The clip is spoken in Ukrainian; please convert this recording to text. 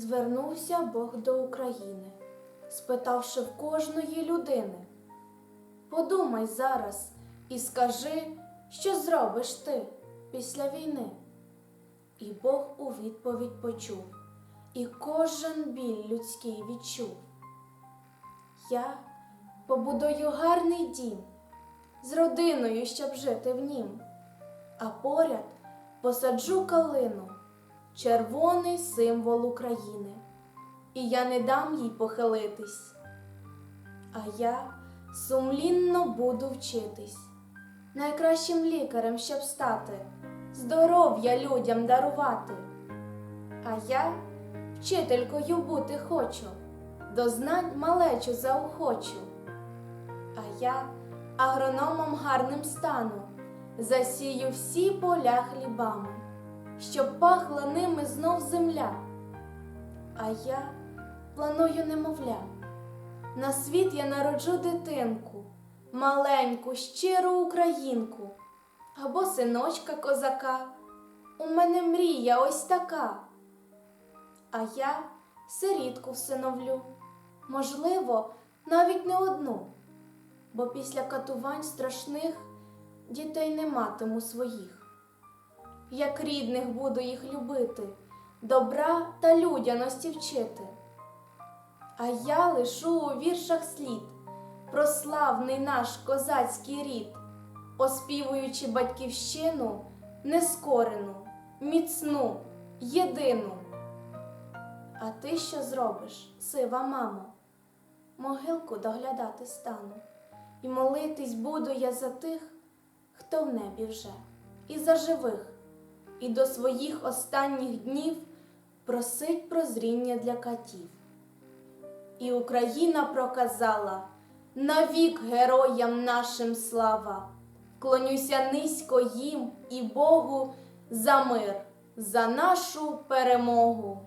Звернувся Бог до України, спитавши в кожної людини. Подумай зараз і скажи, що зробиш ти після війни. І Бог у відповідь почув, і кожен біль людський відчув. Я побудую гарний дім з родиною, щоб жити в нім, а поряд посаджу калину, червоний символ України, і я не дам їй похилитись. А я сумлінно буду вчитись, найкращим лікарем, щоб стати, здоров'я людям дарувати. А я вчителькою бути хочу, до знань малечу заохочу. А я агрономом гарним стану, засію всі поля хлібами, щоб пахла ними знов земля. А я планую немовля. На світ я народжу дитинку, маленьку, щиру українку, або синочка козака. У мене мрія ось така. А я сирітку всиновлю, можливо, навіть не одну, бо після катувань страшних дітей не матиму своїх. Як рідних буду їх любити, добра та людяності вчити. А я лишу у віршах слід про славний наш козацький рід, оспівуючи батьківщину нескорену, міцну, єдину. А ти що зробиш, сива мамо? Могилку доглядати стану, і молитись буду я за тих, хто в небі вже, і за живих, і до своїх останніх днів просить прозріння для катів. І Україна проказала навік героям нашим слава, клонюся низько їм і Богу за мир, за нашу перемогу.